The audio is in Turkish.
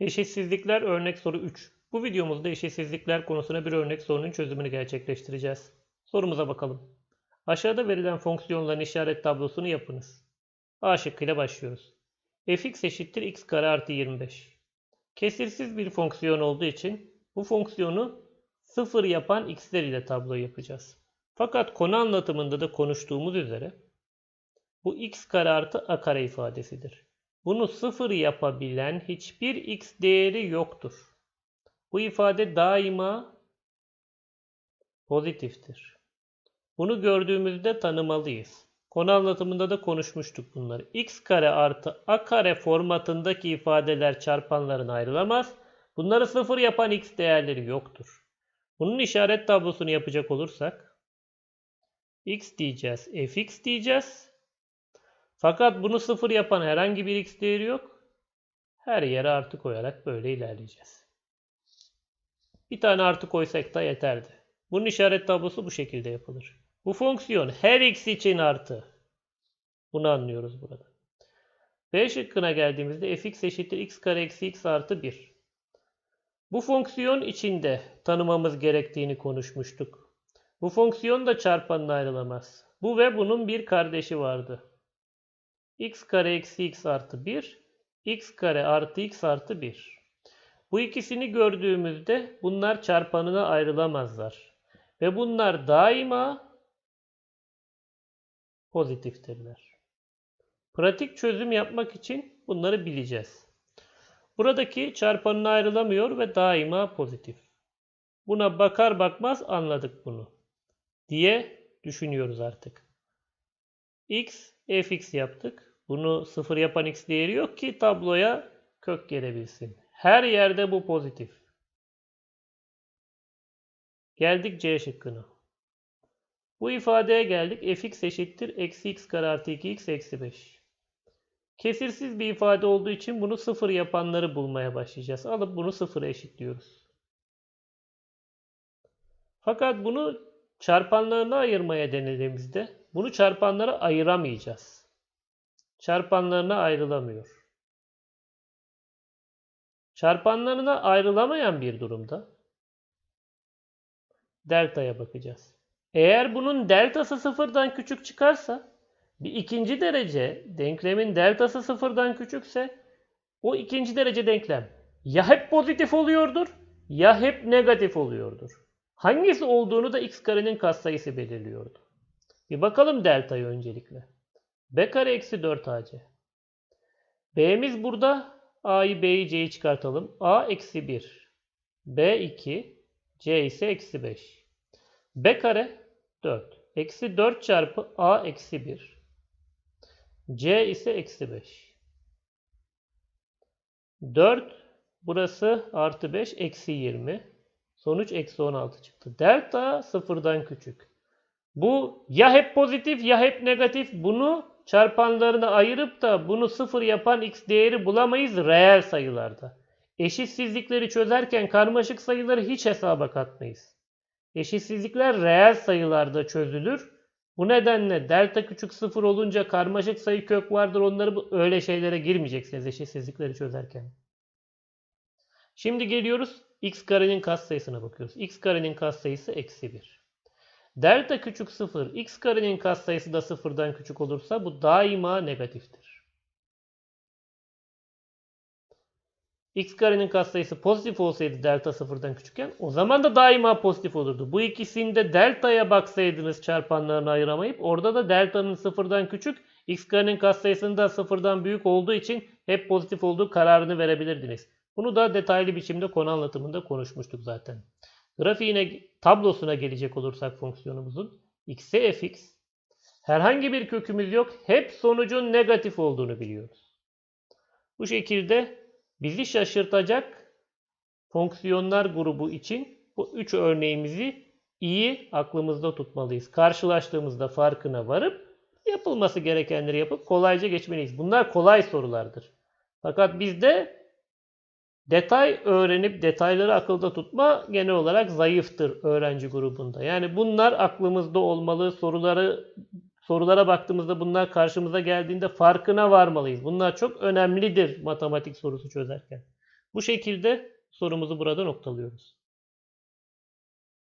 Eşitsizlikler örnek soru 3. Bu videomuzda eşitsizlikler konusuna bir örnek sorunun çözümünü gerçekleştireceğiz. Sorumuza bakalım. Aşağıda verilen fonksiyonların işaret tablosunu yapınız. A şıkkıyla başlıyoruz. fx eşittir x kare artı 25. Kesirsiz bir fonksiyon olduğu için bu fonksiyonu sıfır yapan x'ler ile tablo yapacağız. Fakat konu anlatımında da konuştuğumuz üzere bu x kare artı a kare ifadesidir. Bunu sıfır yapabilen hiçbir x değeri yoktur. Bu ifade daima pozitiftir. Bunu gördüğümüzde tanımalıyız. Konu anlatımında da konuşmuştuk bunları. x kare artı a kare formatındaki ifadeler çarpanlarına ayrılamaz. Bunları sıfır yapan x değerleri yoktur. Bunun işaret tablosunu yapacak olursak x diyeceğiz, fx diyeceğiz. Fakat bunu sıfır yapan herhangi bir x değeri yok. Her yere artı koyarak böyle ilerleyeceğiz. Bir tane artı koysak da yeterdi. Bunun işaret tablosu bu şekilde yapılır. Bu fonksiyon her x için artı. Bunu anlıyoruz burada. B şıkkına geldiğimizde fx eşittir x kare eksi x artı 1. Bu fonksiyon içinde tanımamız gerektiğini konuşmuştuk. Bu fonksiyon da çarpanına ayrılamaz. Bu ve bunun bir kardeşi vardı. X kare eksi x artı 1, x kare artı x artı 1. Bu ikisini gördüğümüzde bunlar çarpanına ayrılamazlar. Ve bunlar daima pozitiftirler. Pratik çözüm yapmak için bunları bileceğiz. Buradaki çarpanına ayrılamıyor ve daima pozitif. Buna bakar bakmaz anladık bunu. Diye düşünüyoruz artık. X, fx yaptık. Bunu sıfır yapan x değeri yok ki tabloya kök gelebilsin. Her yerde bu pozitif. Geldik C şıkkına. Bu ifadeye geldik. fx eşittir. Eksi x kare artı 2x eksi 5. Kesirsiz bir ifade olduğu için bunu sıfır yapanları bulmaya başlayacağız. Alıp bunu sıfıra eşitliyoruz. Fakat bunu çarpanlarına ayırmaya denediğimizde bunu çarpanlara ayıramayacağız. Çarpanlarına ayrılamıyor. Çarpanlarına ayrılamayan bir durumda delta'ya bakacağız. Eğer bunun deltası sıfırdan küçük çıkarsa bir ikinci derece denklemin deltası sıfırdan küçükse o ikinci derece denklem ya hep pozitif oluyordur ya hep negatif oluyordur. Hangisi olduğunu da x karenin katsayısı belirliyordu. Bir bakalım delta'yı öncelikle. b kare eksi 4ac. b'miz burada a'yı b'yi c'yi çıkartalım. a eksi 1. b 2. c ise eksi 5. b kare 4. Eksi 4 çarpı a eksi 1. C ise eksi 5. 4 burası artı 5 eksi 20. Sonuç eksi 16 çıktı. Delta sıfırdan küçük. Bu ya hep pozitif ya hep negatif. Bunu çarpanlarına ayırıp da bunu sıfır yapan x değeri bulamayız reel sayılarda. Eşitsizlikleri çözerken karmaşık sayıları hiç hesaba katmayız. Eşitsizlikler reel sayılarda çözülür. Bu nedenle delta küçük sıfır olunca karmaşık sayı kök vardır. Onları öyle şeylere girmeyeceksiniz eşitsizlikleri çözerken. Şimdi geliyoruz x karenin katsayısına bakıyoruz. x karenin katsayısı eksi 1. Delta küçük sıfır, x karenin katsayısı da sıfırdan küçük olursa bu daima negatiftir. x karenin katsayısı pozitif olsaydı delta sıfırdan küçükken o zaman da daima pozitif olurdu. Bu ikisinde delta'ya baksaydınız çarpanlarını ayıramayıp orada da delta'nın sıfırdan küçük x karenin katsayısının da sıfırdan büyük olduğu için hep pozitif olduğu kararını verebilirdiniz. Bunu da detaylı biçimde konu anlatımında konuşmuştuk zaten. Grafiğine tablosuna gelecek olursak fonksiyonumuzun x'e fx herhangi bir kökümüz yok. Hep sonucun negatif olduğunu biliyoruz. Bu şekilde bizi şaşırtacak fonksiyonlar grubu için bu üç örneğimizi iyi aklımızda tutmalıyız. Karşılaştığımızda farkına varıp yapılması gerekenleri yapıp kolayca geçmeliyiz. Bunlar kolay sorulardır. Fakat bizde detay öğrenip detayları akılda tutma genel olarak zayıftır öğrenci grubunda. Yani bunlar aklımızda olmalı. Soruları sorulara baktığımızda bunlar karşımıza geldiğinde farkına varmalıyız. Bunlar çok önemlidir matematik sorusu çözerken. Bu şekilde sorumuzu burada noktalıyoruz.